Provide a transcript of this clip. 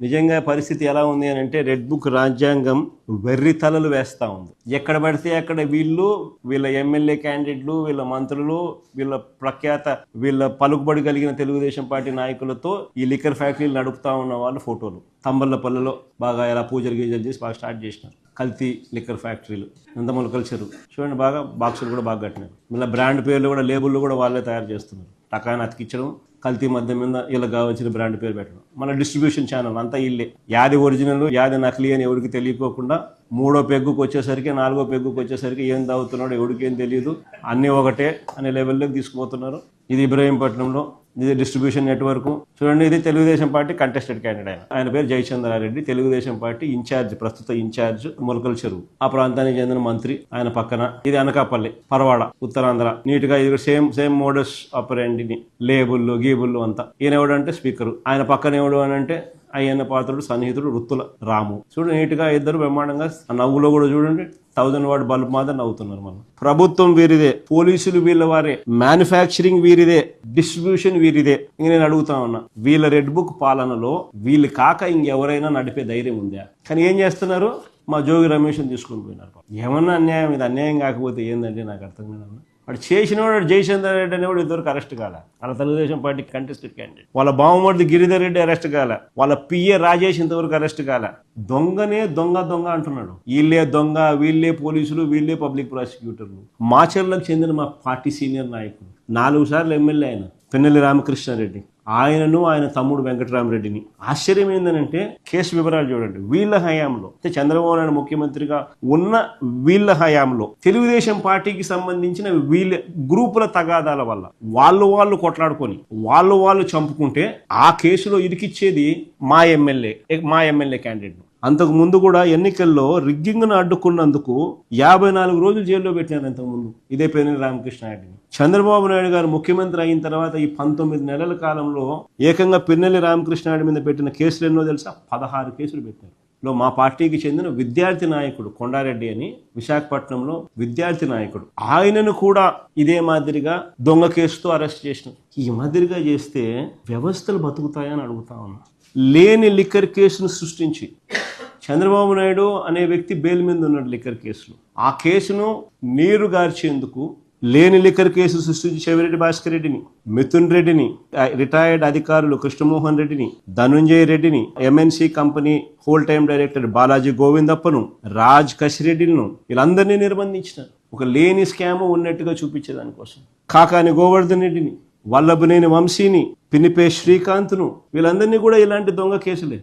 నిజంగా పరిస్థితి ఎలా ఉంది అని అంటే రెడ్ బుక్ రాజ్యాంగం వెర్రి తలలు వేస్తూ ఉంది. ఎక్కడ పడితే అక్కడ వీళ్ళు వీళ్ళ ఎమ్మెల్యే క్యాండిడేట్లు వీళ్ళ మంత్రులు వీళ్ళ ప్రఖ్యాత వీళ్ళ పలుకుబడి కలిగిన తెలుగుదేశం పార్టీ నాయకులతో ఈ లిక్కర్ ఫ్యాక్టరీలు నడుపుతా ఉన్న వాళ్ళు ఫోటోలు. తంబళ్ళపల్లిలో బాగా ఎలా పూజలు గీజలు చేసి బాగా స్టార్ట్ చేసినారు. కల్తీ లిక్కర్ ఫ్యాక్టరీలు నందమూల కల్చరు చూడండి బాగా బాక్సులు కూడా బాగా కట్టినారు. మళ్ళీ బ్రాండ్ పేర్లు కూడా లేబుల్లు కూడా వాళ్ళే తయారు చేస్తున్నారు. టకాన్ని అతికించడం కల్తీ మధ్య మీద వీళ్ళకి కావాల్సిన బ్రాండ్ పేరు పెట్టడం. మన డిస్ట్రిబ్యూషన్ ఛానల్ అంతా ఇల్లే. యాది ఒరిజినల్ యాది నకిలీ అని ఎవరికి తెలియకోకుండా మూడో పెగ్గుకు వచ్చేసరికి నాలుగో పెగ్గుకు వచ్చేసరికి ఏం తాగుతున్నాడో ఎవరికి ఏం తెలియదు అన్నీ ఒకటే అనే లెవెల్లోకి తీసుకుపోతున్నారు. ఇది ఇబ్రహీంపట్నంలో ఇది డిస్ట్రిబ్యూషన్ నెట్వర్క్ చూడండి ఇది తెలుగుదేశం పార్టీ కంటెస్టెడ్ క్యాండిడేట్ ఆయన. ఆయన పేరు జయచంద్రారెడ్డి తెలుగుదేశం పార్టీ ఇన్ఛార్జ్ ప్రస్తుత ఇన్ఛార్జ్ ములకల చెరువు. ఆ ప్రాంతానికి చెందిన మంత్రి ఆయన పక్కన. ఇది అనకాపల్లి పరవాడ ఉత్తరాంధ్ర. నీట్గా ఇది సేమ్ సేమ్ మోడస్ ఆపరెండిని లేబుల్లు గీబుల్లు అంతా. ఈయన ఎవడంటే స్పీకర్ ఆయన పక్కన ఎవడు అని అంటే అయ్యన్న పాత్రుడు సన్నిహితుడు వృత్తుల రాము. చూడు నీట్గా ఇద్దరు బ్రహ్మాండంగా నవ్వులో కూడా చూడండి థౌజండ్ వాట్ బల్బ్ మాత్రం నవ్వుతున్నారు మనం ప్రభుత్వం వీరిదే పోలీసులు వీళ్ళ వారే మ్యానుఫ్యాక్చరింగ్ వీరిదే డిస్ట్రిబ్యూషన్ వీరిదే. ఇంక నేను అడుగుతా ఉన్నా వీళ్ళ రెడ్ బుక్ పాలనలో వీళ్ళు కాక ఇంకెవరైనా నడిపే ధైర్యం ఉందా? కానీ ఏం చేస్తున్నారు? మా జోగి రమేష్ని తీసుకొని పోయినారు. ఏమన్నా అన్యాయం? ఇది అన్యాయం కాకపోతే ఏందంటే నాకు అర్థం కాదన్నా. వాడు చేసిన వాడు జయచంద్ర రెడ్డి అనేవాడు ఇద్దరికి అరెస్ట్ కాల. వాళ్ళ తెలుగుదేశం పార్టీ కంటెస్టెడ్ క్యాండిడేట్ వాళ్ళ బావమరిది గిరిధర్ రెడ్డి అరెస్ట్ కాల. వాళ్ళ పిఏ రాజేష్ ఇంతవరకు అరెస్ట్ కాల. దొంగనే దొంగ దొంగ అంటున్నాడు. వీళ్ళే దొంగ వీళ్ళే పోలీసులు వీళ్ళే పబ్లిక్ ప్రాసిక్యూటర్లు మాచర్లకు చెందిన మా పార్టీ సీనియర్ నాయకుడు. నాలుగు సార్లు ఎమ్మెల్యే ఆయన. పిన్నెల్లి రామకృష్ణారెడ్డి. ఆయనను ఆయన తమ్ముడు వెంకటరామరెడ్డిని. ఆశ్చర్యం ఏంటంటే కేసు వివరాలు చూడండి. వీళ్ళ హయాంలో అంటే చంద్రబాబు నాయుడు ముఖ్యమంత్రిగా ఉన్న వీళ్ళ హయాంలో తెలుగుదేశం పార్టీకి సంబంధించిన వీళ్ళ గ్రూపుల తగాదాల వల్ల వాళ్ళు వాళ్ళు కొట్లాడుకొని వాళ్ళు వాళ్ళు చంపుకుంటే ఆ కేసులో ఇరికిచ్చేది మా ఎమ్మెల్యే మా ఎమ్మెల్యే క్యాండిడేట్ అంతకు ముందు కూడా ఎన్నికల్లో రిగ్గింగ్ను అడ్డుకున్నందుకు యాభై నాలుగు రోజులు జైల్లో పెట్టినారు అంతకు ముందు ఇదే పేరు రామకృష్ణ నాయుడిని చంద్రబాబు నాయుడు గారు ముఖ్యమంత్రి అయిన తర్వాత ఈ పంతొమ్మిది నెలల కాలంలో ఏకంగా పిన్నెల్లి రామకృష్ణారెడ్డి మీద పెట్టిన కేసులు ఎన్నో తెలుసా? పదహారు కేసులు పెట్టారు. లో మా పార్టీకి చెందిన విద్యార్థి నాయకుడు కొండారెడ్డి అని విశాఖపట్నంలో విద్యార్థి నాయకుడు. ఆయనను కూడా ఇదే మాదిరిగా దొంగ కేసుతో అరెస్ట్ చేసిన. ఈ మాదిరిగా చేస్తే వ్యవస్థలు బతుకుతాయని అడుగుతా ఉన్నా. లేని లిక్కర్ కేసును సృష్టించి. చంద్రబాబు నాయుడు అనే వ్యక్తి బెయిల్ మీద ఉన్నాడు లిక్కర్ కేసులో. ఆ కేసును నీరు గార్చేందుకు లేని లిక్కర్ కేసు సృష్టించి చెవిరెడ్డి భాస్కర్ రెడ్డిని మిథున్ రెడ్డిని రిటైర్డ్ అధికారులు కృష్ణమోహన్ రెడ్డిని ధనుంజయ రెడ్డిని MNC company whole time director Balaji గోవిందప్పను Raj కసిరెడ్డిలను వీళ్ళందరినీ నిర్బంధించినారు. ఒక లేని స్కామ్ ఉన్నట్టుగా చూపించేదానికోసం కాకాని గోవర్ధన్ రెడ్డిని వల్లభనేని వంశీని పినిపే శ్రీకాంత్ను వీళ్ళందరినీ కూడా ఇలాంటి దొంగ కేసులే.